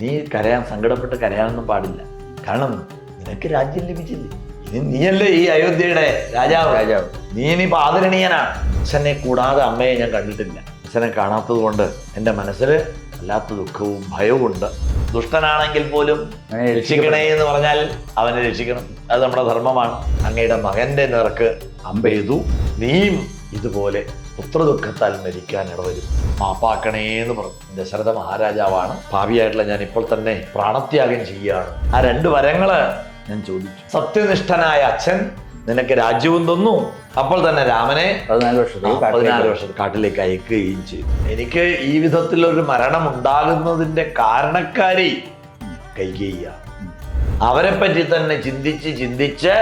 നീ കരയാൻ സങ്കടപ്പെട്ട് കരയാനൊന്നും പാടില്ല. കാരണം നിനക്ക് രാജ്യം ലഭിച്ചില്ലേ? ഇനി നീയല്ലേ ഈ അയോധ്യയുടെ രാജാവ്? രാജാവ്. നീ ഇനിയിപ്പോൾ ആദരണീയനാണ്. അച്ഛനെ കൂടാതെ അമ്മയെ ഞാൻ കണ്ടിട്ടില്ല. അച്ഛനെ കാണാത്തത് കൊണ്ട് എന്റെ മനസ്സിൽ അല്ലാത്ത ദുഃഖവും ഭയവും ഉണ്ട്. ദുഷ്ടനാണെങ്കിൽ പോലും രക്ഷിക്കണേ എന്ന് പറഞ്ഞാൽ അവനെ രക്ഷിക്കണം. അത് നമ്മുടെ ധർമ്മമാണ്. അങ്ങയുടെ മകന്റെ അമ്പ അമ്പെയ്തു. നീയും ഇതുപോലെ പുത്രദുഃഖത്താൽ മരിക്കാൻ ഇടവരും മാപ്പാക്കണേ എന്ന് പറഞ്ഞു. ദശരഥ മഹാരാജാവാണ്. ഭാവിയായിട്ടുള്ള ഞാൻ ഇപ്പോൾ തന്നെ പ്രാണത്യാഗം ചെയ്യുകയാണ്. ആ രണ്ട് വരങ്ങൾ ഞാൻ ചോദിച്ചു. സത്യനിഷ്ഠനായ അച്ഛൻ നിനക്ക് രാജ്യവും തന്നു. അപ്പോൾ തന്നെ രാമനെ പതിനാല് വർഷത്തിൽ പതിനാല് വർഷം കാട്ടിലേക്ക് അയക്കുകയും ചെയ്തു. എനിക്ക് ഈ വിധത്തിൽ ഒരു മരണം ഉണ്ടാകുന്നതിന്റെ കാരണക്കാരി കൈകേയാണ് അവരെപ്പറ്റി പറ്റി തന്നെ ചിന്തിച്ച് ചിന്തിച്ച്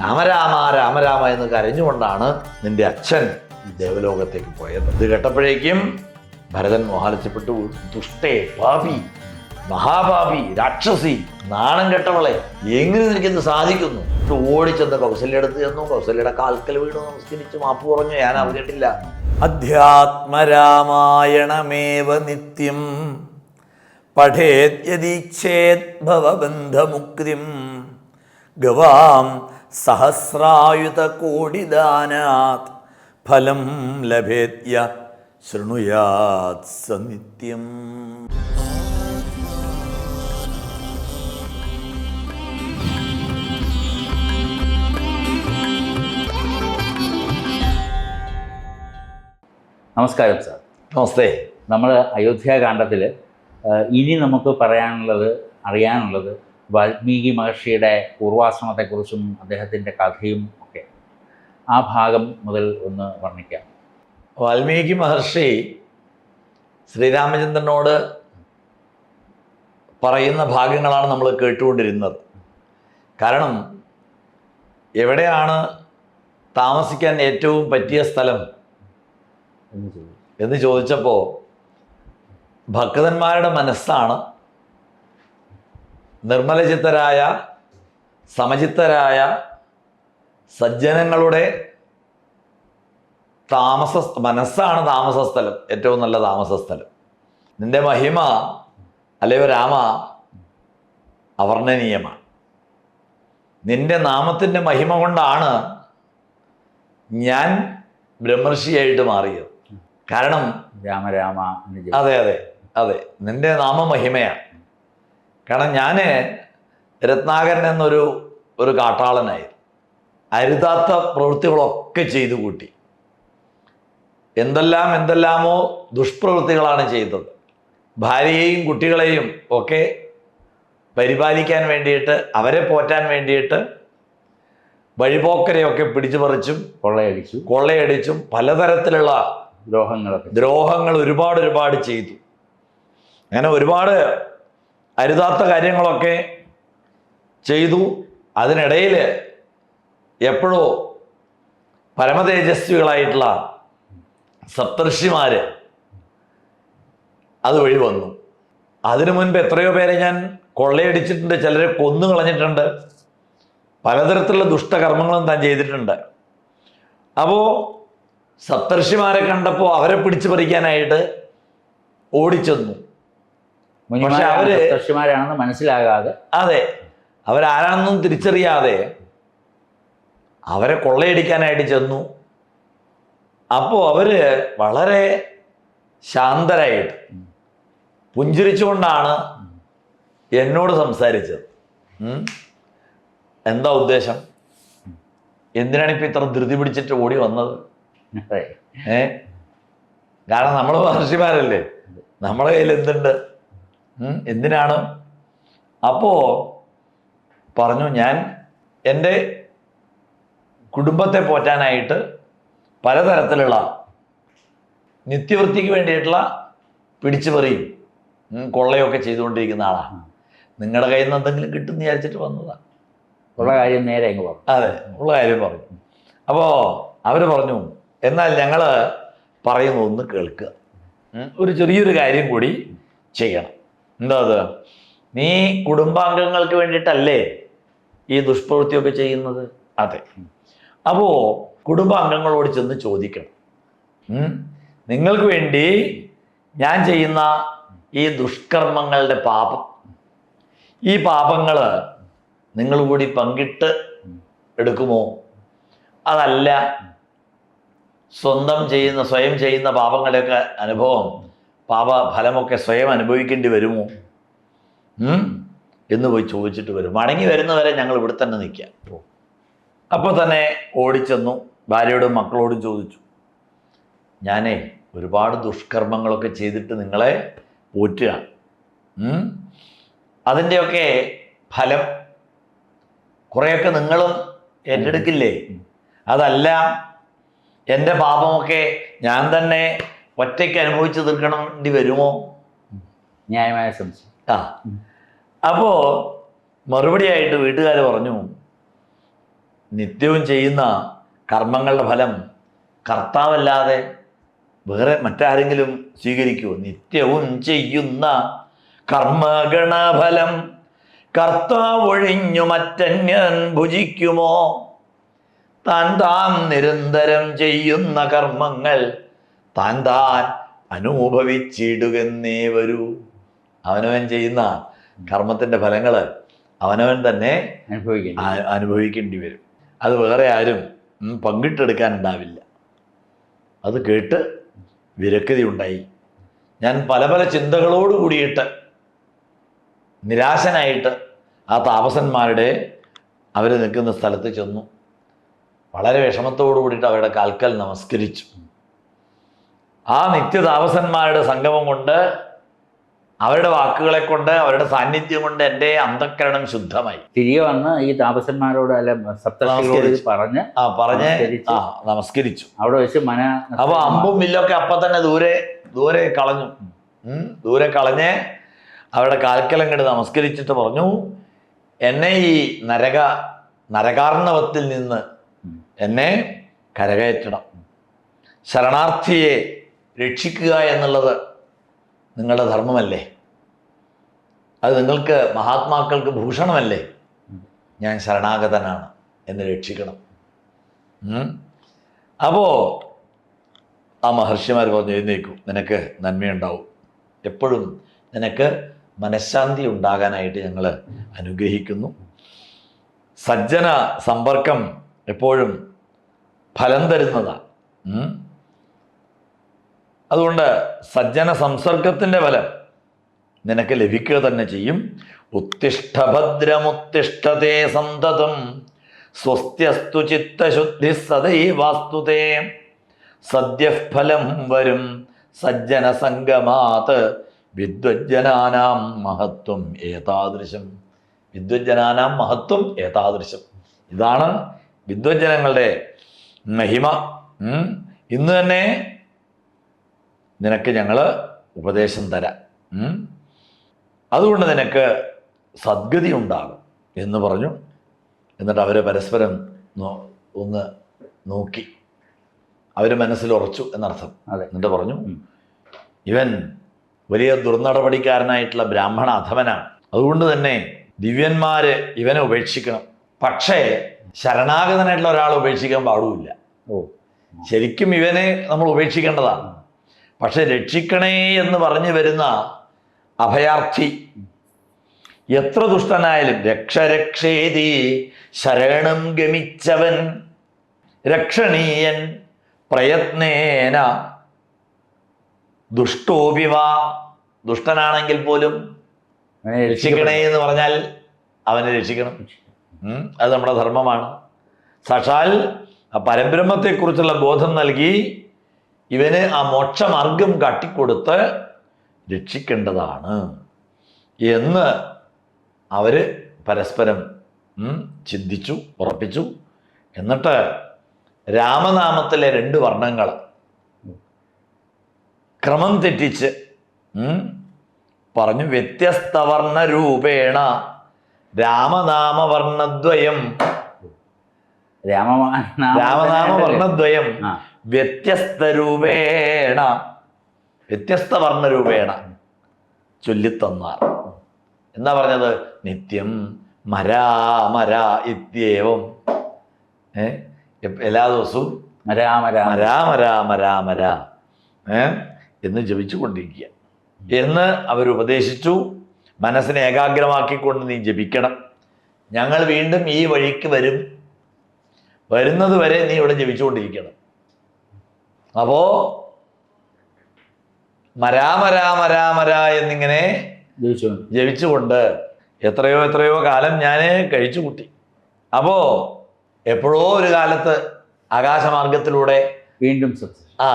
രാമരാമ രാമരാമ എന്ന് കരഞ്ഞുകൊണ്ടാണ് നിന്റെ അച്ഛൻ ദേവലോകത്തേക്ക് പോയത്. ഇത് കേട്ടപ്പോഴേക്കും ഭരതൻ മോഹാലിച്ചപ്പെട്ടു ദുഷ്ടേ പാപി മഹാപാപി രാക്ഷസി നാണം കെട്ടവളെ എങ്ങനെ നിനക്കിന്ന് സാധിക്കുന്നു? ഓടിച്ചെന്ന് കൗസല്യ അടുത്ത് ചെന്നു. കൗസല്യയുടെ കാൽക്കൽ വീണു. നമസ്കരിച്ച് മാപ്പ് പറഞ്ഞു. ഞാൻ അറിഞ്ഞിട്ടില്ല. അധ്യാത്മരാമായണമേവ നിത്യം ഭവബന്ധമുക്തിം ഗവാം സഹസ്രായുധ കോടിദാനാത് ഫലം ലഭേത്യ ശൃണുയാത് സനിത്യം. നമസ്കാരം സാർ. നമസ്തേ. നമ്മൾ അയോധ്യാകാന്ഡത്തിൽ ഇനി നമുക്ക് പറയാനുള്ളത് അറിയാനുള്ളത് വാൽമീകി മഹർഷിയുടെ പൂർവാശ്രമത്തെക്കുറിച്ചും അദ്ദേഹത്തിന്റെ കഥയും ഒക്കെ. ആ ഭാഗം മുതൽ ഒന്ന് വർണിക്കാം. വാൽമീകി മഹർഷി ശ്രീരാമചന്ദ്രനോട് പറയുന്ന ഭാഗങ്ങളാണ് നമ്മൾ കേട്ടുകൊണ്ടിരുന്നത്. കാരണം എവിടെയാണ് താമസിക്കാൻ ഏറ്റവും പറ്റിയ സ്ഥലം? എന്ന് ചോദിച്ചപ്പോൾ ഭക്തന്മാരുടെ മനസ്സാണ്. നിർമ്മലചിത്തരായ സമചിത്തരായ സജ്ജനങ്ങളുടെ താമസ മനസ്സാണ് താമസ സ്ഥലം ഏറ്റവും നല്ല താമസ സ്ഥലം നിന്റെ മഹിമ അല്ലയോ രാമ അവർണനീയമാണ്. നിന്റെ നാമത്തിന്റെ മഹിമ കൊണ്ടാണ് ഞാൻ ബ്രഹ്മർഷിയായിട്ട് മാറിയത്. കാരണം രാമരാമ അതെ അതെ അതെ. നിന്റെ നാമമഹിമയാണ് കാരണം ഞാൻ രത്നാകരൻ എന്നൊരു ഒരു കാട്ടാളനായി അരുതാത്ത പ്രവൃത്തികളൊക്കെ ചെയ്തു കൂട്ടി. എന്തെല്ലാം എന്തെല്ലാമോ ദുഷ്പ്രവൃത്തികളാണ് ചെയ്തത്. ഭാര്യയെയും കുട്ടികളെയും ഒക്കെ പരിപാലിക്കാൻ വേണ്ടിയിട്ട് അവരെ പോറ്റാൻ വേണ്ടിയിട്ട് വഴിപോക്കരെയൊക്കെ പിടിച്ചു പറിച്ചും കൊള്ളയടിച്ചു. കൊള്ളയടിച്ചും പലതരത്തിലുള്ള ദ്രോഹങ്ങളൊക്കെ ദ്രോഹങ്ങൾ ഒരുപാട് ഒരുപാട് ചെയ്തു. അങ്ങനെ ഒരുപാട് അരുതാത്ത കാര്യങ്ങളൊക്കെ ചെയ്തു. അതിനിടയിൽ എപ്പോഴോ പരമതേജസ്വികളായിട്ടുള്ള സപ്തർഷിമാര് അതുവഴി വന്നു. അതിനു മുൻപ് എത്രയോ പേരെ ഞാൻ കൊള്ളയടിച്ചിട്ടുണ്ട് ചിലരെ കൊന്നു കളഞ്ഞിട്ടുണ്ട്. പലതരത്തിലുള്ള ദുഷ്ടകർമ്മങ്ങളും താൻ ചെയ്തിട്ടുണ്ട്. അപ്പോൾ സപ്തർഷിമാരെ കണ്ടപ്പോൾ അവരെ പിടിച്ചു പറിക്കാനായിട്ട് ഓടിച്ചെന്നു. പക്ഷെ അവർ മനസ്സിലാകാതെ അതെ അവരാരാണെന്നും തിരിച്ചറിയാതെ അവരെ കൊള്ളയടിക്കാനായിട്ട് ചെന്നു. അപ്പോൾ അവർ വളരെ ശാന്തരായിട്ട് പുഞ്ചിരിച്ചുകൊണ്ടാണ് എന്നോട് സംസാരിച്ചത്. എന്താ ഉദ്ദേശം? എന്തിനാണ് ഇപ്പം ഇത്ര ധൃതി പിടിച്ചിട്ട് ഓടി വന്നത്. ഏ? കാരണം നമ്മൾ മഹർഷിമാരല്ലേ? നമ്മളെ കയ്യിൽ എന്തുണ്ട്? എന്തിനാണ്? അപ്പോ പറഞ്ഞു ഞാൻ എന്റെ കുടുംബത്തെ പോറ്റാനായിട്ട് പലതരത്തിലുള്ള നിത്യവൃത്തിക്ക് വേണ്ടിയിട്ടുള്ള പിടിച്ചുപറിയും കൊള്ളയൊക്കെ ചെയ്തുകൊണ്ടിരിക്കുന്ന ആളാണ്. നിങ്ങളുടെ കയ്യിൽ നിന്ന് എന്തെങ്കിലും കിട്ടും വിചാരിച്ചിട്ട് വന്നതാണ് ഉള്ള കാര്യം നേരെ അങ്ങ് പറഞ്ഞു. അതെ ഉള്ള കാര്യം പറഞ്ഞു. അപ്പോൾ അവർ പറഞ്ഞു എന്നാൽ ഞങ്ങൾ പറയുന്ന ഒന്ന് കേൾക്കുക. ഒരു ചെറിയൊരു കാര്യം കൂടി ചെയ്യണം. എന്താ അത്? നീ കുടുംബാംഗങ്ങൾക്ക് വേണ്ടിയിട്ടല്ലേ ഈ ദുഷ്പ്രവൃത്തിയൊക്കെ ചെയ്യുന്നത്? അതെ. അപ്പോൾ കുടുംബാംഗങ്ങളോട് ചെന്ന് ചോദിക്കണം. നിങ്ങൾക്ക് വേണ്ടി ഞാൻ ചെയ്യുന്ന ഈ ദുഷ്കർമ്മങ്ങളുടെ പാപം. ഈ പാപങ്ങൾ നിങ്ങൾ കൂടി പങ്കിട്ട് എടുക്കുമോ? അതല്ല സ്വന്തം ചെയ്യുന്ന സ്വയം ചെയ്യുന്ന പാപങ്ങളുടെയൊക്കെ അനുഭവം പാപ ഫലമൊക്കെ സ്വയം അനുഭവിക്കേണ്ടി വരുമോ? എന്ന് പോയി ചോദിച്ചിട്ട് വരും. മടങ്ങി വരുന്നവരെ ഞങ്ങൾ ഇവിടെ തന്നെ നിൽക്കാം അപ്പോൾ തന്നെ ഓടിച്ചെന്നു. ഭാര്യയോടും മക്കളോടും ചോദിച്ചു ഞാനേ ഒരുപാട് ദുഷ്കർമ്മങ്ങളൊക്കെ ചെയ്തിട്ട് നിങ്ങളെ പോറ്റുക? അതിന്റെയൊക്കെ ഫലം കുറേയൊക്കെ നിങ്ങളും ഏറ്റെടുക്കില്ലേ? അതല്ല എന്റെ പാപമൊക്കെ ഞാൻ തന്നെ ഒറ്റയ്ക്ക് അനുഭവിച്ചു തീർക്കണമെണ്ടി വരുമോ? ന്യായമായ സംശയം ആ. അപ്പോൾ മറുപടിയായിട്ട് വീട്ടുകാർ പറഞ്ഞു നിത്യവും ചെയ്യുന്ന കർമ്മങ്ങളുടെ ഫലം കർത്താവല്ലാതെ വേറെ മറ്റാരെങ്കിലും സ്വീകരിക്കുമോ നിത്യവും ചെയ്യുന്ന കർമ്മഗണഫലം കർത്താവൊഴിഞ്ഞു മറ്റന്യൻ ഭുജിക്കുമോ? താൻ താൻ നിരന്തരം ചെയ്യുന്ന കർമ്മങ്ങൾ താൻ താൻ അനുഭവിച്ചിടുകെന്നേ വരൂ. അവനവൻ ചെയ്യുന്ന കർമ്മത്തിന്റെ ഫലങ്ങൾ അവനവൻ തന്നെ അനുഭവിക്കേണ്ടി വരും. അത് വേറെ ആരും പങ്കിട്ടെടുക്കാനുണ്ടാവില്ല. അത് കേട്ട് വിരക്തി ഉണ്ടായി ഞാൻ പല പല ചിന്തകളോട് കൂടിയിട്ട് നിരാശനായിട്ട് ആ താപസന്മാരുടെ അവർ നിൽക്കുന്ന സ്ഥലത്ത് ചെന്നു. വളരെ വിഷമത്തോടു കൂടിയിട്ട് അവരുടെ കാൽക്കൽ നമസ്കരിച്ചു. ആ നിത്യതാപസന്മാരുടെ സംഗമം കൊണ്ട് അവരുടെ വാക്കുകളെ കൊണ്ട് അവരുടെ സാന്നിധ്യം കൊണ്ട് എന്റെ അന്ധക്കരണം ശുദ്ധമായി. തിരികെ വന്ന് ഈ താപസന്മാരോട് അല്ല പറഞ്ഞ് ആ പറഞ്ഞ്. ആ നമസ്കരിച്ചു. അവിടെ വെച്ച് മന അപ്പൊ അമ്പും മില്ലൊക്കെ അപ്പൊ തന്നെ ദൂരെ ദൂരെ കളഞ്ഞു. ദൂരെ കളഞ്ഞ് അവരുടെ കാൽക്കലങ്ങട് നമസ്കരിച്ചിട്ട് പറഞ്ഞു എന്നെ ഈ നരക നരകാർണവത്തിൽ നിന്ന് എന്നെ കരകയറ്റണം. ശരണാർത്ഥിയെ രക്ഷിക്കുക എന്നുള്ളത് നിങ്ങളുടെ ധർമ്മമല്ലേ? അത് നിങ്ങൾക്ക് മഹാത്മാക്കൾക്ക് ഭൂഷണമല്ലേ? ഞാൻ ശരണാഗതനാണ് എന്ന് രക്ഷിക്കണം. അപ്പോൾ അപ്പോ ആ മഹർഷിമാർ പറഞ്ഞു എഴുന്നേക്കും നിനക്ക് നന്മയുണ്ടാവും. എപ്പോഴും നിനക്ക് മനഃശാന്തി ഉണ്ടാകാനായിട്ട് ഞങ്ങൾ അനുഗ്രഹിക്കുന്നു. സജ്ജന സമ്പർക്കം എപ്പോഴും ഫലം തരുന്നതാണ്. അതുകൊണ്ട് സജ്ജന സംസർഗത്തിന്റെ ഫലം നിനക്ക് ലഭിക്കുക തന്നെ ചെയ്യും. ഉത്തിഷ്ഠഭദ്രമുത്തിഷ്ഠതേ സന്തതം. സ്വസ്ത്യസ്തു ചിത്തശുദ്ധി സദൈവാസ്തുതേ. സദ്യഫലം വരും സജ്ജന സംഗമാത്. വിദ്വജ്ജനാനാം മഹത്വം ഏതാദൃശം. വിദ്വജ്ജനാനാം മഹത്വം ഏതാദൃശം. ഇതാണ് വിദ്വജ്ജനങ്ങളുടെ മഹിമ. ഇന്ന് തന്നെ നിനക്ക് ഞങ്ങൾ ഉപദേശം തരാം. അതുകൊണ്ട് നിനക്ക് സദ്ഗതി ഉണ്ടാകും എന്ന് പറഞ്ഞു. എന്നിട്ട് അവർ പരസ്പരം ഒന്ന് നോക്കി. അവർ മനസ്സിൽ ഉറച്ചു എന്നർത്ഥം. അതെ. എന്നിട്ട് പറഞ്ഞു ഇവൻ വലിയ ദുർനടപടിക്കാരനായിട്ടുള്ള ബ്രാഹ്മണ അധമനാണ്. അതുകൊണ്ട് തന്നെ ദിവ്യന്മാര് ഇവനെ ഉപേക്ഷിക്കണം. പക്ഷേ ശരണാഗതനായിട്ടുള്ള ഒരാൾ ഉപേക്ഷിക്കാൻ പാടുമില്ല. ഓ. ശരിക്കും ഇവനെ നമ്മൾ ഉപേക്ഷിക്കേണ്ടതാണ്. പക്ഷെ രക്ഷിക്കണേ എന്ന് പറഞ്ഞു വരുന്ന അഭയാർത്ഥി എത്ര ദുഷ്ടനായാലും രക്ഷ രക്ഷേതി ശരണം ഗമിച്ചവൻ രക്ഷണീയൻ പ്രയത്നേന ദുഷ്ടോപിവ ദുഷ്ടനാണെങ്കിൽ പോലും അവനെ രക്ഷിക്കണേ എന്ന് പറഞ്ഞാൽ അവനെ രക്ഷിക്കണം. അത് നമ്മുടെ ധർമ്മമാണ്. സാക്ഷാൽ ആ പരബ്രഹ്മത്തെക്കുറിച്ചുള്ള ബോധം നൽകി ഇവന് ആ മോക്ഷമാർഗം കാട്ടിക്കൊടുത്ത് രക്ഷിക്കേണ്ടതാണ് എന്ന് അവർ പരസ്പരം ചിന്തിച്ചു ഉറപ്പിച്ചു. എന്നിട്ട് രാമനാമത്തിലെ രണ്ട് വർണങ്ങൾ ക്രമം തെറ്റിച്ച് പറഞ്ഞു വ്യത്യസ്ത വർണരൂപേണ രാമനാമവർണദ്വയം രാമ രാമനാമ വർണദ്വയം. വ്യത്യസ്ത രൂപേണ വ്യത്യസ്ത വർണരൂപേണ ചൊല്ലിത്തന്നാർ. എന്താ പറഞ്ഞത്? നിത്യം മരാ മരാ ഇത്യേവം. ഏ? എല്ലാ ദിവസവും മരാമര മരാമര മരാ മരാ മരാ മരാ ഏ? എന്ന് ജപിച്ചു കൊണ്ടിരിക്കുക എന്ന് അവരുപദേശിച്ചു മനസ്സിനെ ഏകാഗ്രമാക്കിക്കൊണ്ട് നീ ജപിക്കണം. ഞങ്ങൾ വീണ്ടും ഈ വഴിക്ക് വരും. വരുന്നത് വരെ നീ ഇവിടെ ജപിച്ചുകൊണ്ടിരിക്കണം. അപ്പോ മരാമരാമരാമര എന്നിങ്ങനെ ജവിച്ചുകൊണ്ട് ജപിച്ചുകൊണ്ട് എത്രയോ എത്രയോ കാലം ഞാൻ കഴിച്ചു കൂട്ടി. അപ്പോ എപ്പോഴോ ഒരു കാലത്ത് ആകാശമാർഗത്തിലൂടെ വീണ്ടും ആ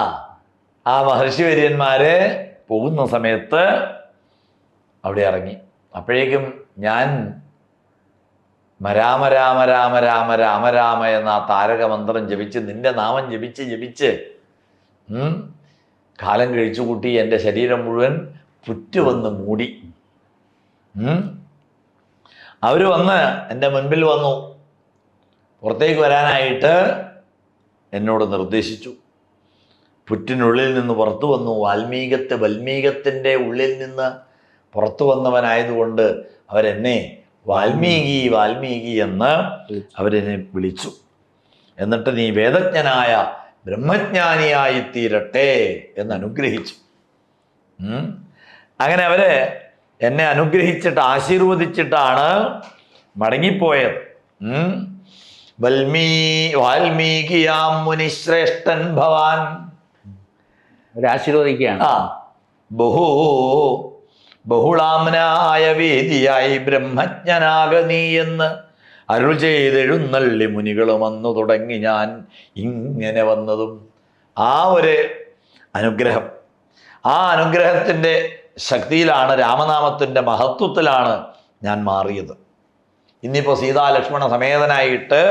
ആ മഹർഷി വര്യന്മാര് പോകുന്ന സമയത്ത് അവിടെ ഇറങ്ങി. അപ്പോഴേക്കും ഞാൻ മരാമ രാമ രാമ രാമ രാമ രാമ എന്ന ആ താരകമന്ത്രം ജപിച്ച് നിന്റെ നാമം ജപിച്ച് ജപിച്ച് കാലം കഴിച്ചു കൂട്ടി എന്റെ ശരീരം മുഴുവൻ പുറ്റ് വന്ന് മൂടി അവർ വന്ന് എന്റെ മുൻപിൽ വന്നു. പുറത്തേക്ക് വരാനായിട്ട് എന്നോട് നിർദ്ദേശിച്ചു. പുറ്റിനുള്ളിൽ നിന്ന് പുറത്തു വന്നു. വാൽമീകത്തെ വൽമീകത്തിന്റെ ഉള്ളിൽ നിന്ന് പുറത്തു വന്നവനായതുകൊണ്ട് അവരെന്നെ വാൽമീകി വാൽമീകി എന്ന് അവരെന്നെ വിളിച്ചു. എന്നിട്ട് നീ വേദജ്ഞനായ ബ്രഹ്മജ്ഞാനിയായി തീരട്ടെ എന്ന് അനുഗ്രഹിച്ചു. അങ്ങനെ അവർ എന്നെ അനുഗ്രഹിച്ചിട്ട് ആശീർവദിച്ചിട്ടാണ് മടങ്ങിപ്പോയത്. വൽമീ വാൽമീകിയാം മുനിശ്രേഷ്ഠൻ ഭവാൻ. ആശീർവദിക്കുകയാണ്. ആ. ബഹു ബഹുളാമനായ വേദിയായി ബ്രഹ്മജ്ഞനാക നീ എന്ന് അരുൾ ചെയ്തെഴുന്നള്ളി മുനികളും വന്നു തുടങ്ങി ഞാൻ ഇങ്ങനെ വന്നതും ആ ഒരു അനുഗ്രഹം. ആ അനുഗ്രഹത്തിന്റെ ശക്തിയിലാണ് രാമനാമത്തിന്റെ മഹത്വത്തിലാണ് ഞാൻ മാറിയത്. ഇന്നിപ്പോൾ സീതാ ലക്ഷ്മണ സമേതനായിട്ട്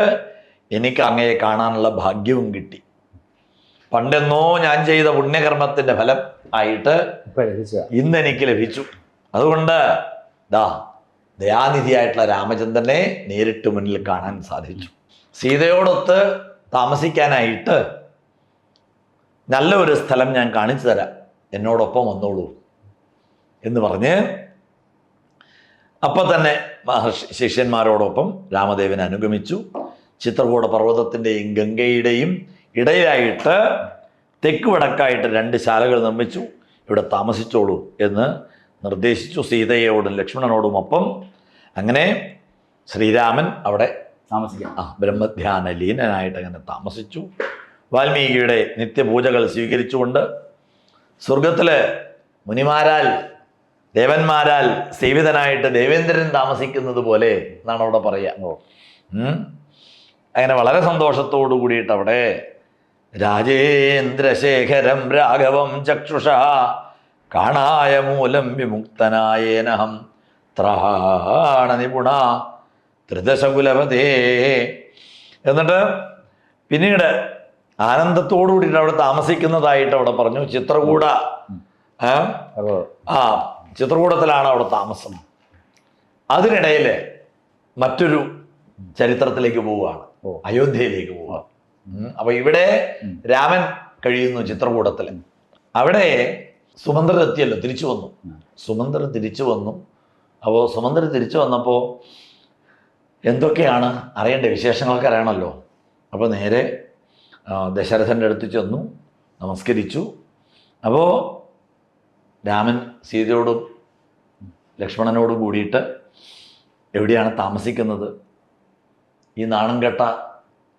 എനിക്ക് അങ്ങയെ കാണാനുള്ള ഭാഗ്യവും കിട്ടി. പണ്ടെന്നോ ഞാൻ ചെയ്ത പുണ്യകർമ്മത്തിന്റെ ഫലം ആയിട്ട് ഇന്ന് എനിക്ക് ലഭിച്ചു. അതുകൊണ്ട് ദാ ദയാനിധിയായിട്ടുള്ള രാമചന്ദ്രനെ നേരിട്ട് മുന്നിൽ കാണാൻ സാധിച്ചു. സീതയോടൊത്ത് താമസിക്കാനായിട്ട് നല്ല ഒരു സ്ഥലം ഞാൻ കാണിച്ചു തരാം. എന്നോടൊപ്പം വന്നോളൂ എന്ന് പറഞ്ഞ് അപ്പം തന്നെ മഹർഷി ശിഷ്യന്മാരോടൊപ്പം രാമദേവൻ അനുഗമിച്ചു. ചിത്രകൂട പർവതത്തിന്റെയും ഗംഗയുടെയും ഇടയിലായിട്ട് തെക്ക് വടക്കായിട്ട് രണ്ട് ശാലകൾ നിർമ്മിച്ചു. ഇവിടെ താമസിച്ചോളൂ എന്ന് നിർദ്ദേശിച്ചു സീതയോടും ലക്ഷ്മണനോടും ഒപ്പം അങ്ങനെ ശ്രീരാമൻ അവിടെ താമസിക്കാം. ആ ബ്രഹ്മധ്യാന ലീനനായിട്ട് അങ്ങനെ താമസിച്ചു. വാൽമീകിയുടെ നിത്യപൂജകൾ സ്വീകരിച്ചുകൊണ്ട് സ്വർഗത്തിൽ മുനിമാരാൽ ദേവന്മാരാൽ സേവിതനായിട്ട് ദേവേന്ദ്രൻ താമസിക്കുന്നത് പോലെ എന്നാണ് അവിടെ പറയുക. അങ്ങനെ വളരെ സന്തോഷത്തോടു കൂടിയിട്ട് അവിടെ രാജേന്ദ്രശേഖരം രാഘവം ചക്ഷുഷ കാണായ മൂലം വിമുക്തനായേനഹം. ത്രാണ നിപുണ ത്രിദശകുലപതേ. എന്നിട്ട് പിന്നീട് ആനന്ദത്തോടു കൂടിയിട്ട് അവിടെ താമസിക്കുന്നതായിട്ട് അവിടെ പറഞ്ഞു. ചിത്രകൂട. ആ, ചിത്രകൂടത്തിലാണ് അവിടെ താമസം. അതിനിടയിൽ മറ്റൊരു ചരിത്രത്തിലേക്ക് പോവുകയാണ്. അയോധ്യയിലേക്ക് പോവുക. അപ്പൊ ഇവിടെ രാമൻ കഴിയുന്നു ചിത്രകൂടത്തിൽ അവിടെ സുമന്ത്രർ എത്തിയല്ലോ തിരിച്ചു വന്നു. ഉം. തിരിച്ചു വന്നു. അപ്പോൾ സുമന്ത്രർ തിരിച്ചു വന്നപ്പോൾ എന്തൊക്കെയാണ് അറിയേണ്ട വിശേഷങ്ങളൊക്കെ അറിയണമല്ലോ. അപ്പോൾ നേരെ ദശരഥന്റെ അടുത്ത് ചെന്നു നമസ്കരിച്ചു. അപ്പോൾ രാമൻ സീതയോടും ലക്ഷ്മണനോടും കൂടിയിട്ട് എവിടെയാണ് താമസിക്കുന്നത്? ഈ നാണം കെട്ട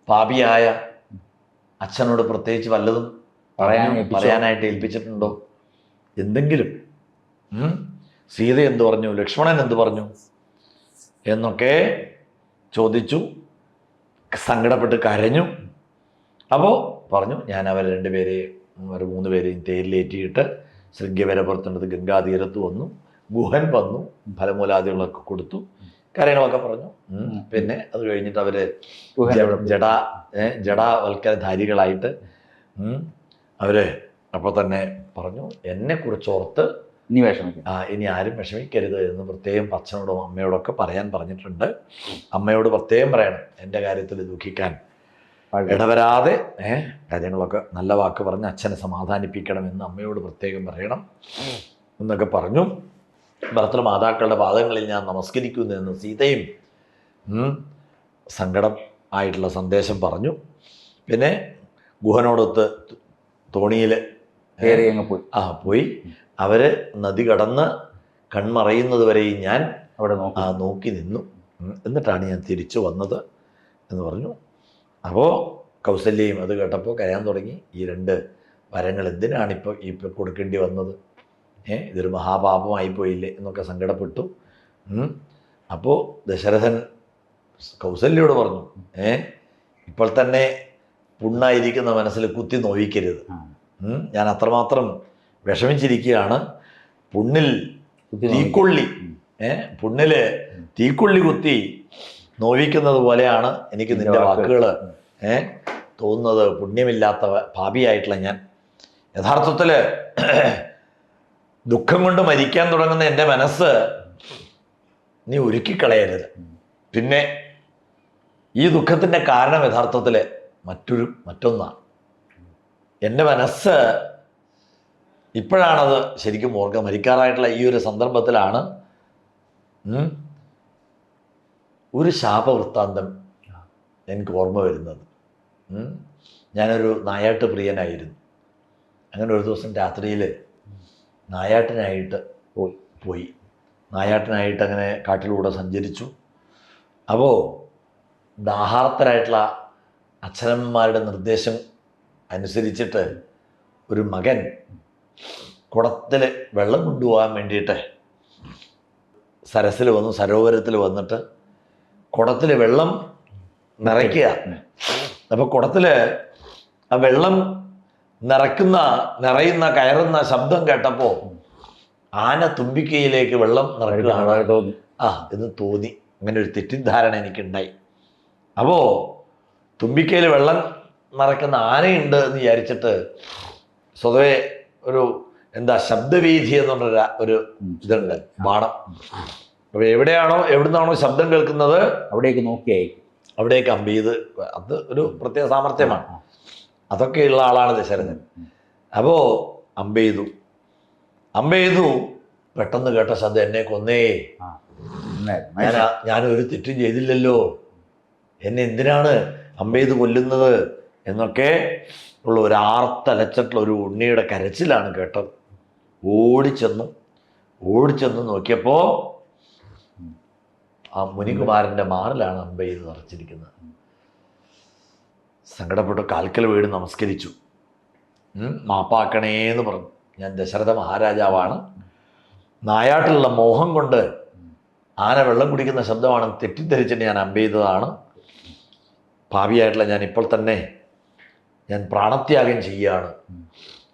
പാപിയായ അച്ഛനോട് പ്രത്യേകിച്ച് വല്ലതും പറയാൻ പറയാനായിട്ട് ഏൽപ്പിച്ചിട്ടുണ്ടോ? എന്തെങ്കിലും. സീത എന്ത് പറഞ്ഞു? ലക്ഷ്മണൻ എന്ത് പറഞ്ഞു? എന്നൊക്കെ ചോദിച്ചു. സങ്കടപ്പെട്ട് കരഞ്ഞു. അപ്പോൾ പറഞ്ഞു ഞാൻ അവരെ രണ്ടുപേരെയും ഒരു മൂന്ന് പേരെയും തേരിലേറ്റിയിട്ട് ശൃംഗവരപ്പുറത്തുള്ളത് ഗംഗാതീരത്ത് വന്നു. ഗുഹൻ വന്നു. ഫലമൂലാദികളൊക്കെ കൊടുത്തു. കാര്യങ്ങളൊക്കെ പറഞ്ഞു. പിന്നെ അത് കഴിഞ്ഞിട്ട് അവർ ജഡ- ജഡാവൽക്കരധാരികളായിട്ട് ഉം, അവർ അപ്പോൾ തന്നെ പറഞ്ഞു എന്നെ കുറിച്ചോർത്ത് ഇനി വിഷമിക്കും ആ ഇനി ആരും വിഷമിക്കരുത് എന്ന് പ്രത്യേകം അച്ഛനോടും അമ്മയോടൊക്കെ പറയാൻ പറഞ്ഞിട്ടുണ്ട്. അമ്മയോട് പ്രത്യേകം പറയണം എന്റെ കാര്യത്തിൽ ദുഃഖിക്കാൻ ഇടവരാതെ ഏ കാര്യങ്ങളൊക്കെ നല്ല വാക്ക് പറഞ്ഞ് അച്ഛനെ സമാധാനിപ്പിക്കണം എന്ന് അമ്മയോട് പ്രത്യേകം പറയണം. എന്നൊക്കെ പറഞ്ഞു. ഭർത്തൃ മാതാക്കളുടെ പാദങ്ങളിൽ ഞാൻ നമസ്കരിക്കുന്നു എന്ന് സീതയും സങ്കടം ആയിട്ടുള്ള സന്ദേശം പറഞ്ഞു. പിന്നെ ഗുഹനോടൊത്ത് തോണിയിൽ കയറി അങ്ങ് പോയി. ആ പോയി. അവർ നദി കടന്ന് കൺമറയുന്നത് വരെയും ഞാൻ അവിടെ ആ നോക്കി നിന്നു. എന്നിട്ടാണ് ഞാൻ തിരിച്ചു വന്നത് എന്ന് പറഞ്ഞു. അപ്പോൾ കൗസല്യയും അത് കേട്ടപ്പോൾ കരയാൻ തുടങ്ങി. ഈ രണ്ട് വരങ്ങൾ എന്തിനാണ് ഇപ്പോൾ ഇപ്പോൾ കൊടുക്കേണ്ടി വന്നത്? ഏ ഇതൊരു മഹാപാപമായി പോയില്ലേ എന്നൊക്കെ സങ്കടപ്പെട്ടു. അപ്പോൾ ദശരഥൻ കൗസല്യോട് പറഞ്ഞു ഏ ഇപ്പോൾ തന്നെ പുണ്ണായിരിക്കുന്ന മനസ്സിൽ കുത്തി നോവിക്കരുത്. ഞാൻ അത്രമാത്രം വിഷമിച്ചിരിക്കുകയാണ്. പുണ്ണിൽ തീക്കൊള്ളി ഏ പുണ്ണിൽ തീക്കൊള്ളി കുത്തി നോവിക്കുന്നത് പോലെയാണ് എനിക്ക് നിന്റെ വാക്കുകൾ. വാക്കുകൾ ഏ തോന്നുന്നത് പുണ്യമില്ലാത്ത ഭാവിയായിട്ടുള്ള ഞാൻ. യഥാർത്ഥത്തിൽ ദുഃഖം കൊണ്ട് മരിക്കാൻ തുടങ്ങുന്ന എന്റെ മനസ്സ് നീ ഒരുക്കിക്കളയരുത് പിന്നെ ഈ ദുഃഖത്തിന്റെ കാരണം യഥാർത്ഥത്തിൽ മറ്റൊരു മറ്റൊന്നാണ്. എന്റെ മനസ്സ് ഇപ്പോഴാണത് ശരിക്കും ഓർക്കുക മരിക്കാറായിട്ടുള്ള ഈ ഒരു സന്ദർഭത്തിലാണ് ഒരു ശാപവൃത്താന്തം എനിക്ക് ഓർമ്മ വരുന്നത്. ഞാനൊരു നായാട്ട് പ്രിയനായിരുന്നു അങ്ങനെ ഒരു ദിവസം രാത്രിയിൽ നായാട്ടിനായിട്ട്. പോയി നായാട്ടിനായിട്ട് അങ്ങനെ കാട്ടിലൂടെ സഞ്ചരിച്ചു അപ്പോൾ ദാഹാർത്തരായിട്ടുള്ള അച്ഛനന്മാരുടെ നിർദ്ദേശം അനുസരിച്ചിട്ട് ഒരു മകൻ കുടത്തിൽ വെള്ളം കൊണ്ടുപോകാൻ വേണ്ടിയിട്ട് സരസിൽ വന്നു സരോവരത്തിൽ വന്നിട്ട് കുടത്തിൽ വെള്ളം നിറയ്ക്കുക. അപ്പോൾ കുടത്തിൽ ആ വെള്ളം നിറയ്ക്കുന്ന നിറയുന്ന കയറുന്ന ശബ്ദം കേട്ടപ്പോൾ ആന തുമ്പിക്കയിലേക്ക് വെള്ളം നിറയ്ക്കുകയാണ്. ആ എന്ന് തോന്നി. അങ്ങനെ ഒരു തെറ്റിദ്ധാരണ എനിക്കുണ്ടായി. അപ്പോൾ തുമ്പിക്കയിൽ വെള്ളം നിറയ്ക്കുന്ന ആനയുണ്ട് എന്ന് വിചാരിച്ചിട്ട് സ്വതവേ ഒരു എന്താ ശബ്ദവീഥി എന്നുള്ള ഒരു ഇതുണ്ട് ബാണം. അപ്പൊ എവിടെയാണോ എവിടുന്നാണോ ശബ്ദം കേൾക്കുന്നത് അവിടേക്ക് നോക്കിയായി അവിടേക്ക് അമ്പ് ചെയ്ത് അത് ഒരു പ്രത്യേക സാമർഥ്യമാണ്. അതൊക്കെയുള്ള ആളാണ് ദശരഥൻ. അപ്പോൾ അമ്പ് ചെയ്തു. അമ്പ് ചെയ്തു. പെട്ടെന്ന് കേട്ട ശബ്ദം എന്നെ കൊന്നേ. ഞാൻ ഒരു തെറ്റും ചെയ്തില്ലല്ലോ. എന്നെ എന്തിനാണ് അമ്പ ചെയ്ത് കൊല്ലുന്നത്? എന്നൊക്കെ ഉള്ള ഒരു ആർത്തലച്ചിട്ടുള്ള ഒരു ഉണ്ണിയുടെ കരച്ചിലാണ് കേട്ടത് ഓടിച്ചെന്നു. ഓടിച്ചെന്ന് നോക്കിയപ്പോൾ ആ മുനികുമാരന്റെ മാറിലാണ് അമ്പ ചെയ്ത് നിറച്ചിരിക്കുന്നത് സങ്കടപ്പെട്ട്. കാൽക്കൽ വീട് നമസ്കരിച്ചു. മാപ്പാക്കണേ എന്ന് പറഞ്ഞു. ഞാൻ ദശരഥ മഹാരാജാവാണ്. നായാട്ടിലുള്ള മോഹം കൊണ്ട് ആന വെള്ളം കുടിക്കുന്ന ശബ്ദമാണ് തെറ്റിദ്ധരിച്ചിട്ട് ഞാൻ അമ്പ ചെയ്തതാണ് ഭാവിയായിട്ടുള്ള ഞാൻ ഇപ്പോൾ തന്നെ ഞാൻ പ്രാണത്യാഗം ചെയ്യുകയാണ്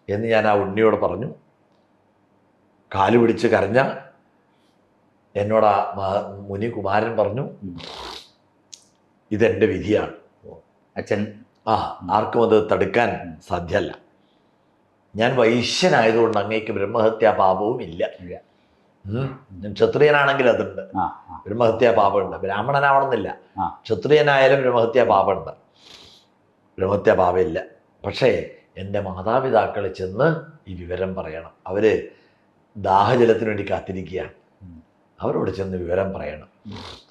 എന്ന് ഞാൻ ആ ഉണ്ണിയോട് പറഞ്ഞു. കാൽ പിടിച്ച് കരഞ്ഞ എന്നോട് ആ മുനി കുമാരൻ പറഞ്ഞു ഇതെന്റെ വിധിയാണ്. അച്ഛൻ. ആ ആർക്കും അത് തടുക്കാൻ സാധ്യമല്ല ഞാൻ വൈശ്യനായതുകൊണ്ട് അങ്ങേക്ക് ബ്രഹ്മഹത്യാ പാപവും ഇല്ല. ഞാൻ ക്ഷത്രിയനാണെങ്കിൽ അതുണ്ട്. ബ്രഹ്മഹത്യാ പാപമുണ്ട്. ബ്രാഹ്മണനാവണമെന്നില്ല. ക്ഷത്രിയനായാലും ബ്രഹ്മഹത്യാ പാപമുണ്ട്. ബ്രഹ്മഹത്യാ പാവയില്ല പക്ഷേ എന്റെ മാതാപിതാക്കൾ ചെന്ന് ഈ വിവരം പറയണം. അവർ ദാഹജലത്തിന് വേണ്ടി കാത്തിരിക്കുകയാണ്. അവരോട് ചെന്ന് വിവരം പറയണം.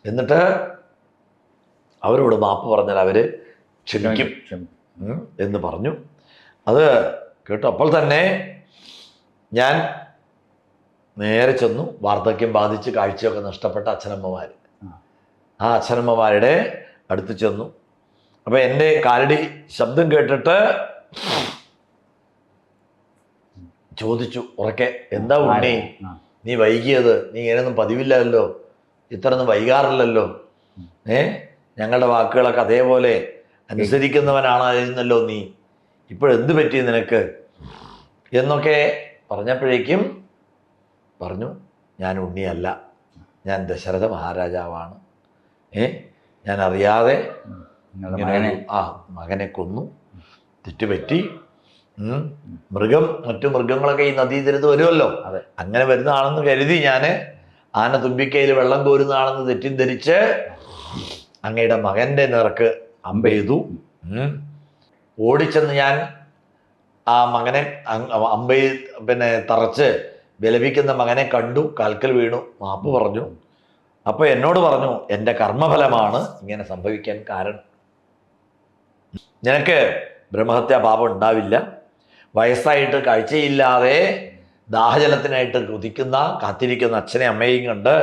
എന്നിട്ട് അവരോട് മാപ്പ് പറഞ്ഞാൽ അവർ ക്ഷമിക്കും. എന്ന് പറഞ്ഞു. അത് കേട്ടു. അപ്പോൾ തന്നെ ഞാൻ നേരെ ചെന്നു. വാർദ്ധക്യം ബാധിച്ച് കാഴ്ചയൊക്കെ നഷ്ടപ്പെട്ട അച്ഛനമ്മമാർ. ആ അച്ഛനമ്മമാരുടെ അടുത്ത് ചെന്നു. അപ്പോൾ എന്റെ കാലടി ശബ്ദം കേട്ടിട്ട് ചോദിച്ചു ഉറക്കെ എന്താ ഉണ്ണി? നീ വൈകിയത്? നീ ഇങ്ങനെയൊന്നും പതിവില്ലല്ലോ? ഇത്രയൊന്നും വൈകാറില്ലല്ലോ? ഏ? ഞങ്ങളുടെ വാക്കുകളൊക്കെ അതേപോലെ അനുസരിക്കുന്നവനാണായിരുന്നല്ലോ നീ. ഇപ്പോഴെന്ത് പറ്റി നിനക്ക്? എന്നൊക്കെ പറഞ്ഞപ്പോഴേക്കും പറഞ്ഞു ഞാൻ ഉണ്ണിയല്ല. ഞാൻ ദശരഥ മഹാരാജാവാണ്. ഏ? ഞാൻ അറിയാതെ മകനെ. ആ മകനെ കൊന്നു. തെറ്റുപറ്റി. മൃഗം മറ്റു മൃഗങ്ങളൊക്കെ ഈ നദീതീരത്ത് വരുമല്ലോ. അതെ. അങ്ങനെ വരുന്നതാണെന്ന് കരുതി ഞാൻ ആന തുമ്പിക്കയിൽ വെള്ളം കോരുന്നതാണെന്ന് തെറ്റിദ്ധരിച്ച് അങ്ങയുടെ മകന്റെ നിറക്ക് അമ്പ ചെയ്തു. ഓടിച്ചെന്ന് ഞാൻ ആ മകനെ അമ്പയിൽ പിന്നെ തറച്ച് വിലപിക്കുന്ന മകനെ കണ്ടു. കാൽക്കൽ വീണു. മാപ്പ് പറഞ്ഞു. അപ്പോൾ എന്നോട് പറഞ്ഞു എന്റെ കർമ്മഫലമാണ് ഇങ്ങനെ സംഭവിക്കാൻ കാരണം. നിനക്ക് ബ്രഹ്മഹത്യാ പാപം ഉണ്ടാവില്ല. വയസ്സായിട്ട് കാഴ്ചയില്ലാതെ ദാഹജലത്തിനായിട്ട് കുതിക്കുന്ന കാത്തിരിക്കുന്ന അച്ഛനെ അമ്മയെയും കണ്ട്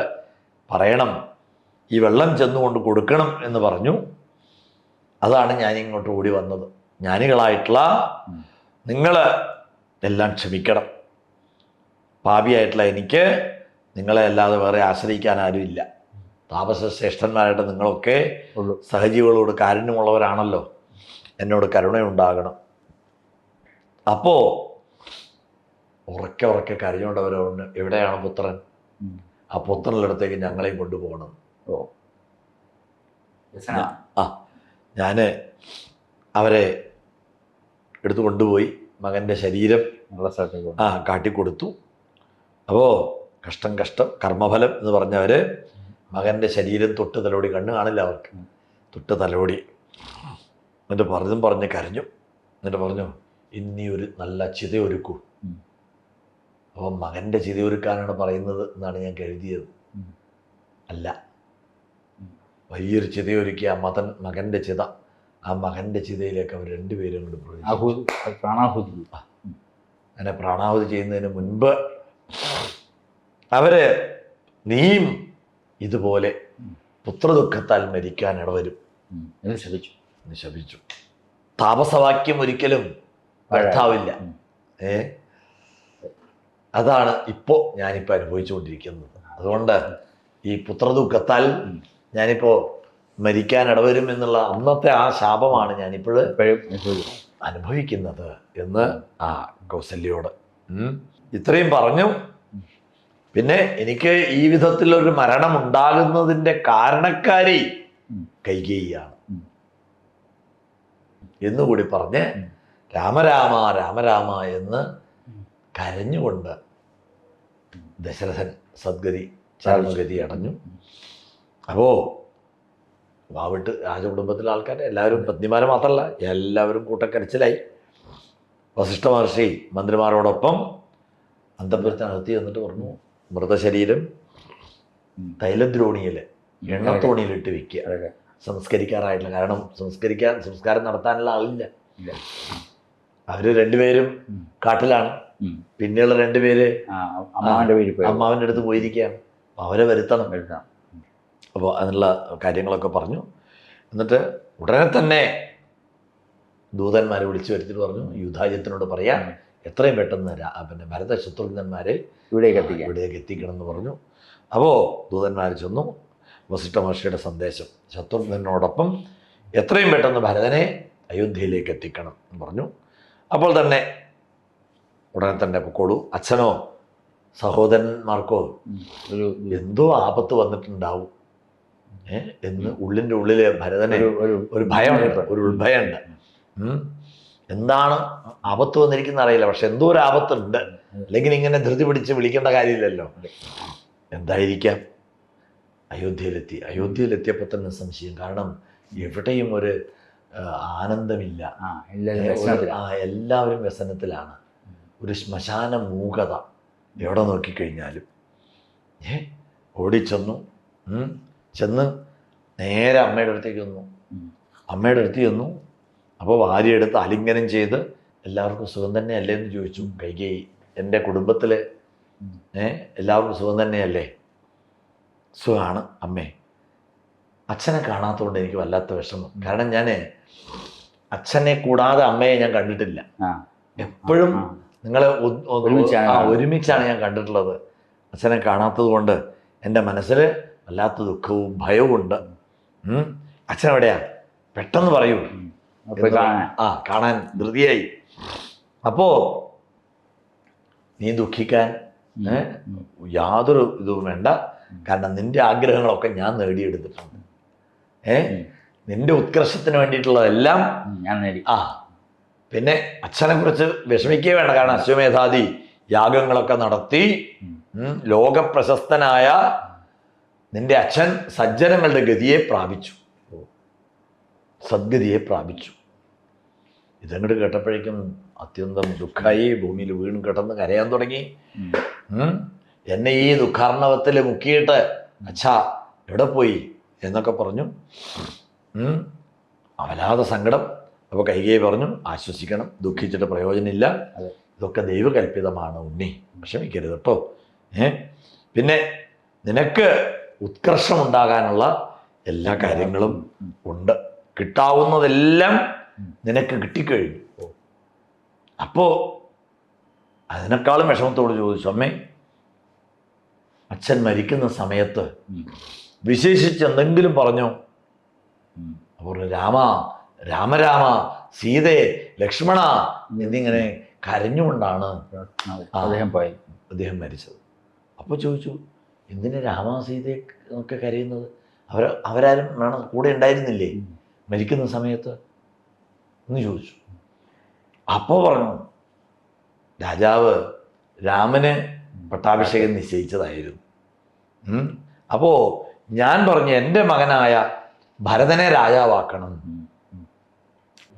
പറയണം ഈ വെള്ളം ചെന്നുകൊണ്ട് കൊടുക്കണം എന്ന് പറഞ്ഞു. അതാണ് ഞാൻ ഇങ്ങോട്ട് ഓടി വന്നത്. ജ്ഞാനികളായിട്ടുള്ള നിങ്ങൾ എല്ലാം ക്ഷമിക്കണം. പാപിയായിട്ടുള്ള എനിക്ക് നിങ്ങളെ അല്ലാതെ വേറെ ആശ്രയിക്കാൻ ആരുമില്ല താപസ ശ്രേഷ്ഠന്മാരായിട്ട് നിങ്ങളൊക്കെ സഹജീവികളോട് കാരുണ്യമുള്ളവരാണല്ലോ. എന്നോട് കരുണയുണ്ടാകണം. അപ്പോ ഉറക്കെ ഉറക്കെ കരഞ്ഞുകൊണ്ടവരോട് എവിടെയാണ് പുത്രൻ? ആ ആ പുത്രനുള്ളിടത്തേക്ക് ഞങ്ങളെയും കൊണ്ടുപോകണം. ഓ. ആ ഞാൻ അവരെ എടുത്തു കൊണ്ടുപോയി മകന്റെ ശരീരം. ആ കാട്ടിക്കൊടുത്തു. അപ്പോൾ കഷ്ടം കഷ്ടം കർമ്മഫലം എന്ന് പറഞ്ഞവർ മകന്റെ ശരീരം തൊട്ട് തലോടി കണ്ണ് കാണില്ല അവർക്ക്. തൊട്ട് തലോടി. എന്നിട്ട് പറഞ്ഞതും പറഞ്ഞ് കരഞ്ഞു. എന്നിട്ട് പറഞ്ഞു ഇനി ഒരു നല്ല ചിതയൊരുക്കൂ. അപ്പോൾ മകന്റെ ചിത ഒരുക്കാനാണ് പറയുന്നത് എന്നാണ് ഞാൻ കരുതിയത്. അല്ല. വലിയൊരു ചിത ഒരുക്കിയ ആ മതൻ മകന്റെ ചിത ആ മകന്റെ ചിതയിലേക്ക് അവർ രണ്ടുപേരും അങ്ങോട്ട് പ്രവേശിച്ചു. പ്രാണാഹൂതി. അങ്ങനെ പ്രാണാഹുതി ചെയ്യുന്നതിന് മുൻപ് അവർ നീയും ഇതുപോലെ പുത്രദുഃഖത്താൽ മരിക്കാൻ ഇടവരും. എന്നെ എന്ന് ശപിച്ചു എന്ന് ശപിച്ചു. താപസവാക്യം ഒരിക്കലും വ്യർത്ഥാവില്ല ഉം. ഏ? അതാണ് ഇപ്പോൾ ഞാനിപ്പോൾ അനുഭവിച്ചുകൊണ്ടിരിക്കുന്നത്. അതുകൊണ്ട് ഈ പുത്രദുഃഖത്താൽ. ഞാനിപ്പോൾ മരിക്കാൻ ഇടവരും എന്നുള്ള അന്നത്തെ ആ ശാപമാണ് ഞാനിപ്പോൾ അനുഭവിക്കുന്നത്. എന്ന് ആ കൗസല്യോട്. ഇത്രയും പറഞ്ഞു. പിന്നെ എനിക്ക് ഈ വിധത്തിലൊരു മരണം ഉണ്ടാകുന്നതിന്റെ കാരണക്കാരി ഉം. എന്നുകൂടി പറഞ്ഞ്. രാമരാമ രാമരാമ എന്ന് കരഞ്ഞുകൊണ്ട് ദശരഥൻ സദ്ഗതി ചരമഗതി അടഞ്ഞു അപ്പോൾ വാവിട്ട് രാജകുടുംബത്തിലെ ആൾക്കാർ എല്ലാവരും പത്നിമാരെ മാത്രമല്ല എല്ലാവരും കൂട്ടക്കരച്ചിലായി വസിഷ്ഠ മഹർഷി മന്ത്രിമാരോടൊപ്പം അന്തപുരത്തിനകത്തി എന്നിട്ട് പറഞ്ഞു മൃതശരീരം. തൈലദ്രോണിയിൽ എണ്ണത്തോണിയിലിട്ട് വെക്കുക അതൊക്കെ സംസ്കരിക്കാറായിട്ടില്ല. കാരണം സംസ്കരിക്കാൻ സംസ്കാരം നടത്താനുള്ള ആളില്ല. അവർ രണ്ടുപേരും കാട്ടിലാണ്. പിന്നെയുള്ള രണ്ടുപേര് അമ്മാവിന്റെ അമ്മാവന്റെ വീട്ടിൽ പോയി. അമ്മാവന്റെ അടുത്ത് പോയിരിക്കുകയാണ്. അവരെ വരുത്തണം. വരുത്താം. അപ്പോൾ അതിനുള്ള കാര്യങ്ങളൊക്കെ പറഞ്ഞു. എന്നിട്ട് ഉടനെ തന്നെ ദൂതന്മാരെ വിളിച്ചു വരുത്തിട്ട് പറഞ്ഞു. യുദ്ധായുധത്തിനോട് പറയാം. എത്രയും പെട്ടെന്ന് പിന്നെ ഭരത ശത്രുഘ്നന്മാരെ ഇവിടേക്ക് എത്തിക്കാം. ഇവിടേക്ക് എത്തിക്കണം എന്ന് പറഞ്ഞു. അപ്പോൾ ദൂതന്മാർ ചെന്നു. വസിഷ്ഠ മഹർഷിയുടെ സന്ദേശം. ശത്രുഘ്നോടൊപ്പം എത്രയും പെട്ടെന്ന് ഭരതനെ അയോധ്യയിലേക്ക് എത്തിക്കണം എന്ന് പറഞ്ഞു. അപ്പോൾ തന്നെ ഉടനെ തന്നെ പൊക്കോളൂ. അച്ഛനോ സഹോദരന്മാർക്കോ ഒരു എന്തോ ആപത്ത് വന്നിട്ടുണ്ടാവും. ഏ? എന്ന് ഉള്ളിന്റെ ഉള്ളിൽ ഭരതനെ ഒരു ഭയമുണ്ട് ഒരു ഉൾഭയമുണ്ട് എന്താണ് ആപത്ത് വന്നിരിക്കുന്ന അറിയില്ല. പക്ഷെ എന്തോ ഒരു ആപത്തുണ്ട്. അല്ലെങ്കിൽ ഇങ്ങനെ ധൃതി പിടിച്ച് വിളിക്കേണ്ട കാര്യമില്ലല്ലോ. എന്തായിരിക്കാം? അയോധ്യയിലെത്തി. അയോധ്യയിലെത്തിയപ്പോൾ തന്നെ സംശയം. കാരണം എവിടെയും ഒരു ആനന്ദമില്ല. ആ എല്ലാവരും വ്യസനത്തിലാണ്. ഒരു ശ്മശാന മൂകത എവിടെ നോക്കിക്കഴിഞ്ഞാലും. ഏ ഓടിച്ചെന്നു. ചെന്നു നേരെ അമ്മയുടെ അടുത്തേക്ക് വന്നു. അമ്മയുടെ അടുത്ത് ചെന്നു. അപ്പോൾ വാരിയെടുത്ത് അലിംഗനം ചെയ്ത് എല്ലാവർക്കും സുഖം തന്നെയല്ലേ എന്ന് ചോദിച്ചു. കൈകൈ എന്റെ കുടുംബത്തിലെ എല്ലാവർക്കും സുഖം തന്നെയല്ലേ? സുഖമാണ് അമ്മേ അച്ഛനെ കാണാത്തതുകൊണ്ട് എനിക്ക് വല്ലാത്ത വിഷമം. കാരണം ഞാൻ അച്ഛനെ കൂടാതെ അമ്മയെ ഞാൻ കണ്ടിട്ടില്ല. എപ്പോഴും നിങ്ങളെ ഒരുമിച്ചാണ് ഞാൻ കണ്ടിട്ടുള്ളത്. അച്ഛനെ കാണാത്തത് കൊണ്ട് എന്റെ മനസ്സിൽ വല്ലാത്ത ദുഃഖവും ഭയവും ഉണ്ട് അച്ഛൻ എവിടെയാ പെട്ടെന്ന് പറയൂ. ആ കാണാൻ ധൃതിയായി. അപ്പോ നീ ദുഃഖിക്കാൻ യാതൊരു ഇതും വേണ്ട. കാരണം നിന്റെ ആഗ്രഹങ്ങളൊക്കെ ഞാൻ നേടിയെടുത്തിട്ടുണ്ട്. ഏ. നിന്റെ ഉത്കർഷത്തിന് വേണ്ടിയിട്ടുള്ളതെല്ലാം ഞാൻ നേടി. ആ. പിന്നെ അച്ഛനെ കുറിച്ച് വിഷമിക്കേ വേണ്ട കാരണം അശ്വമേധാദി യാഗങ്ങളൊക്കെ നടത്തി ലോകപ്രശസ്തനായ നിന്റെ അച്ഛൻ സജ്ജനങ്ങളുടെ ഗതിയെ പ്രാപിച്ചു. സദ്ഗതിയെ പ്രാപിച്ചു. ഇതങ്ങോട്ട് കേട്ടപ്പോഴേക്കും അത്യന്തം ദുഃഖമായി ഭൂമിയിൽ വീണ് കിടന്ന് കരയാൻ തുടങ്ങി. എന്നെ ഈ ദുഃഖാർണവത്തിൽ മുക്കിയിട്ട് അച്ഛാ എവിടെ പോയി? എന്നൊക്കെ പറഞ്ഞു. അവലാത സങ്കടം. അപ്പോൾ കൈകൈ പറഞ്ഞു ആശ്വസിക്കണം ദുഃഖിച്ചിട്ട് പ്രയോജനമില്ല. ഇതൊക്കെ ദൈവകൽപ്പിതമാണ് ഉണ്ണി. വിഷമിക്കരുത് കേട്ടോ ഏ? പിന്നെ നിനക്ക് ഉത്കർഷമുണ്ടാകാനുള്ള എല്ലാ കാര്യങ്ങളും ഉണ്ട്. കിട്ടാവുന്നതെല്ലാം നിനക്ക് കിട്ടിക്കഴിഞ്ഞു. അപ്പോ അതിനേക്കാളും വിഷമത്തോട് ചോദിച്ചു അമ്മേ അച്ഛൻ മരിക്കുന്ന സമയത്ത്. വിശേഷിച്ച് എന്തെങ്കിലും പറഞ്ഞു? അപ്പോൾ രാമ രാമരാമ സീതേ ലക്ഷ്മണ എന്നിങ്ങനെ കരഞ്ഞുകൊണ്ടാണ് അദ്ദേഹം പോയി അദ്ദേഹം മരിച്ചത്. അപ്പോൾ ചോദിച്ചു എന്തിനു രാമ സീതയെ ഒക്കെ കരയുന്നത്? അവർ അവരാരും വേണം കൂടെ ഉണ്ടായിരുന്നില്ലേ? മരിക്കുന്ന സമയത്ത് എന്ന് ചോദിച്ചു. അപ്പോൾ പറഞ്ഞു രാജാവ് രാമന് പട്ടാഭിഷേകം നിശ്ചയിച്ചതായിരുന്നു. അപ്പോൾ ഞാൻ പറഞ്ഞു എന്റെ മകനായ ഭരതനെ രാജാവാക്കണം.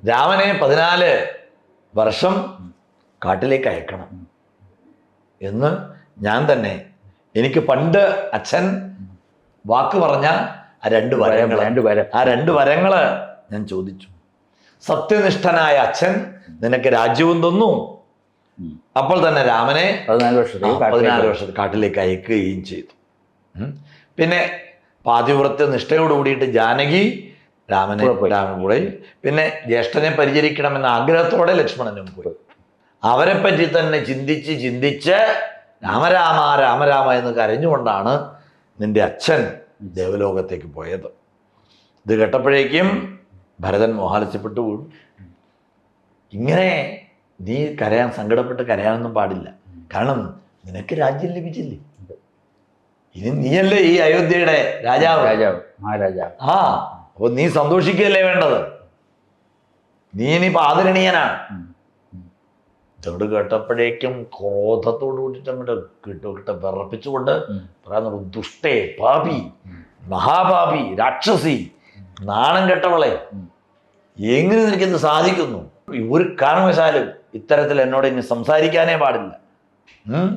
രാമനെ പതിനാല് വർഷം കാട്ടിലേക്ക് അയക്കണം. എന്ന് ഞാൻ തന്നെ എനിക്ക് പണ്ട് അച്ഛൻ വാക്ക് പറഞ്ഞ ആ രണ്ട് വരങ്ങൾ രണ്ട് വര. ആ രണ്ട് വരങ്ങൾ ഞാൻ ചോദിച്ചു. സത്യനിഷ്ഠനായ അച്ഛൻ നിനക്ക് രാജ്യവും തന്നു. അപ്പോൾ തന്നെ രാമനെ പതിനാല് വർഷത്തിൽ കാട്ടിലേക്ക് അയക്കുകയും ചെയ്തു. പിന്നെ പാതിവ്രത്യ നിഷ്ഠയോട് കൂടിയിട്ട് ജാനകി രാമനെ കൂടെ പോയി. പിന്നെ ജ്യേഷ്ഠനെ പരിചരിക്കണമെന്ന ആഗ്രഹത്തോടെ ലക്ഷ്മണനും പോയി. അവരെ പറ്റി തന്നെ ചിന്തിച്ച് ചിന്തിച്ച് രാമരാമ രാമരാമ എന്ന് കരഞ്ഞുകൊണ്ടാണ് നിന്റെ അച്ഛൻ ദേവലോകത്തേക്ക് പോയത്. ഇത് കേട്ടപ്പോഴേക്കും ഭരതൻ മോഹാലസ്യപ്പെട്ടു വീണു ഇങ്ങനെ നീ കരയാൻ സങ്കടപ്പെട്ട് കരയാനൊന്നും പാടില്ല. കാരണം നിനക്ക് രാജ്യം ലഭിച്ചില്ലേ? ഇനി നീയല്ലേ ഈ അയോധ്യയുടെ രാജാവ്? രാജാവ് മഹാരാജാവ്. ആ അപ്പൊ നീ സന്തോഷിക്കുകയല്ലേ വേണ്ടത്? നീ ഇനിയിപ്പോ ആദരണീയനാണ്. ഇതോട് കേട്ടപ്പോഴേക്കും ക്രോധത്തോട് കൂടിയിട്ട് അങ്ങോട്ട് കിട്ടു കിട്ട വിറപ്പിച്ചുകൊണ്ട് പറയാൻ ദുഷ്ടേ പാപി മഹാപാപി രാക്ഷസി നാണം കെട്ടവളെ. എങ്ങനെ നിനക്കിത് സാധിക്കുന്നു? ഒരു കാരണവശാലും ഇത്തരത്തിൽ എന്നോട് ഇനി സംസാരിക്കാനേ പാടില്ല. ഉം?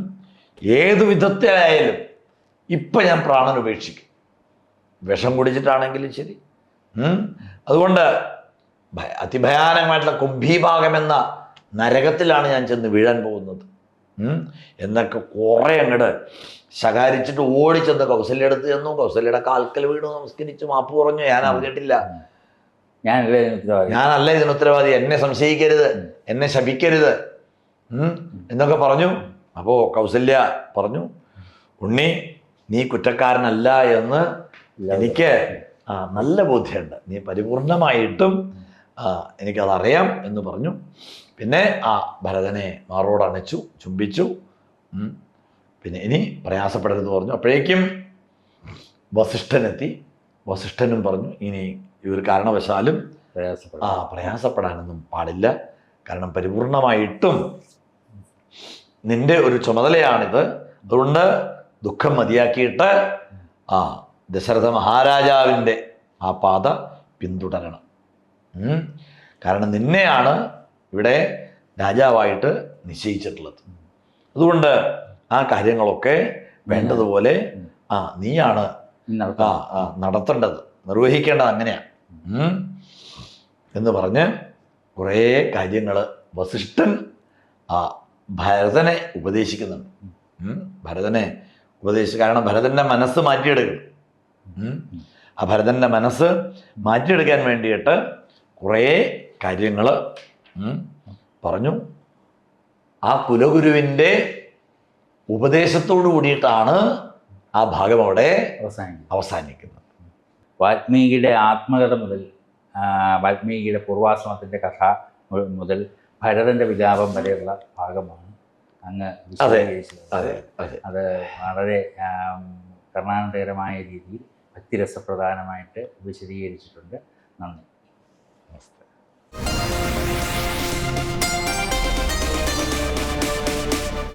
ഏത് വിധത്തിലായാലും ഇപ്പം ഞാൻ പ്രാണൻ ഉപേക്ഷിക്കും. വിഷം കുടിച്ചിട്ടാണെങ്കിലും ശരി? അതുകൊണ്ട് ഭയ- അതിഭയാനകമായിട്ടുള്ള കുംഭീഭാഗം എന്ന നരകത്തിലാണ് ഞാൻ ചെന്ന് വീഴാൻ പോകുന്നത്? എന്നൊക്കെ കുറേ അങ്ങോട്ട് ശകാരിച്ചിട്ട് ഓടിച്ചെന്ന് കൗസല്യ അടുത്ത് ചെന്നു. കൗസല്യയുടെ കാൽക്കൽ വീണു. നമസ്കരിച്ച്. മാപ്പ് പറഞ്ഞു. ഞാൻ അറിഞ്ഞിട്ടില്ല. ഞാനല്ലേ ഞാനല്ല ഇതിന് ഉത്തരവാദി? എന്നെ സംശയിക്കരുത്. എന്നെ ശപിക്കരുത്. എന്നൊക്കെ പറഞ്ഞു. അപ്പോൾ കൗസല്യ പറഞ്ഞു ഉണ്ണി നീ കുറ്റക്കാരനല്ല എന്ന് എനിക്ക് ആ, നല്ല ബോധ്യമുണ്ട്. നീ പരിപൂർണമായിട്ടും എനിക്കതറിയാം എന്ന് പറഞ്ഞു. പിന്നെ ആ ഭരതനെ മാറോട് അണച്ചു ചുംബിച്ചു. പിന്നെ ഇനി പ്രയാസപ്പെടരുത് പറഞ്ഞു. അപ്പോഴേക്കും വസിഷ്ഠനെത്തി. വസിഷ്ഠനും പറഞ്ഞു ഇനി ഈ ഒരു കാരണവശാലും പ്രയാസപ്പെടും ആ പ്രയാസപ്പെടാനൊന്നും പാടില്ല. കാരണം പരിപൂർണമായിട്ടും നിന്റെ ഒരു ചുമതലയാണിത്. അതുകൊണ്ട് ദുഃഖം മതിയാക്കിയിട്ട് ആ ദശരഥ മഹാരാജാവിന്റെ ആ പാത പിന്തുടരണം. കാരണം നിന്നെയാണ് ഇവിടെ രാജാവായിട്ട് നിശ്ചയിച്ചിട്ടുള്ളത്. അതുകൊണ്ട് ആ കാര്യങ്ങളൊക്കെ വേണ്ടതുപോലെ ആ നീയാണ് ആ നടത്തേണ്ടത്. നിർവഹിക്കേണ്ടത് അങ്ങനെയാണ് എന്ന് പറഞ്ഞ് കുറേ കാര്യങ്ങൾ വസിഷ്ഠൻ ആ ഭരതനെ ഉപദേശിക്കുന്നുണ്ട്. ഭരതനെ ഉപദേശിച്ചു കാരണം ഭരതന്റെ മനസ്സ് മാറ്റിയെടുക്കണം. ഉം. ആ ഭരതന്റെ മനസ്സ് മാറ്റിയെടുക്കാൻ വേണ്ടിയിട്ട് കുറേ കാര്യങ്ങൾ പറഞ്ഞു. ആ കുലഗുരുവിന്റെ ഉപദേശത്തോടു കൂടിയിട്ടാണ് ആ ഭാഗം അവിടെ അവസാനിക്കും അവസാനിക്കുന്നത്. വാൽമീകിയുടെ ആത്മകഥ മുതൽ വാത്മീകിയുടെ വാൽമീകിയുടെ പൂർവാശ്രമത്തിന്റെ കഥ മുതൽ ഭരതന്റെ വിലാപം വരെയുള്ള ഭാഗമാണ്. അങ്ങ് അതെ അത് വളരെ കർണാടകരമായ രീതിയിൽ ഭക്തിരസപ്രധാനമായിട്ട് വിശദീകരിച്ചിട്ടുണ്ട്. നന്ദി. നമസ്കാരം.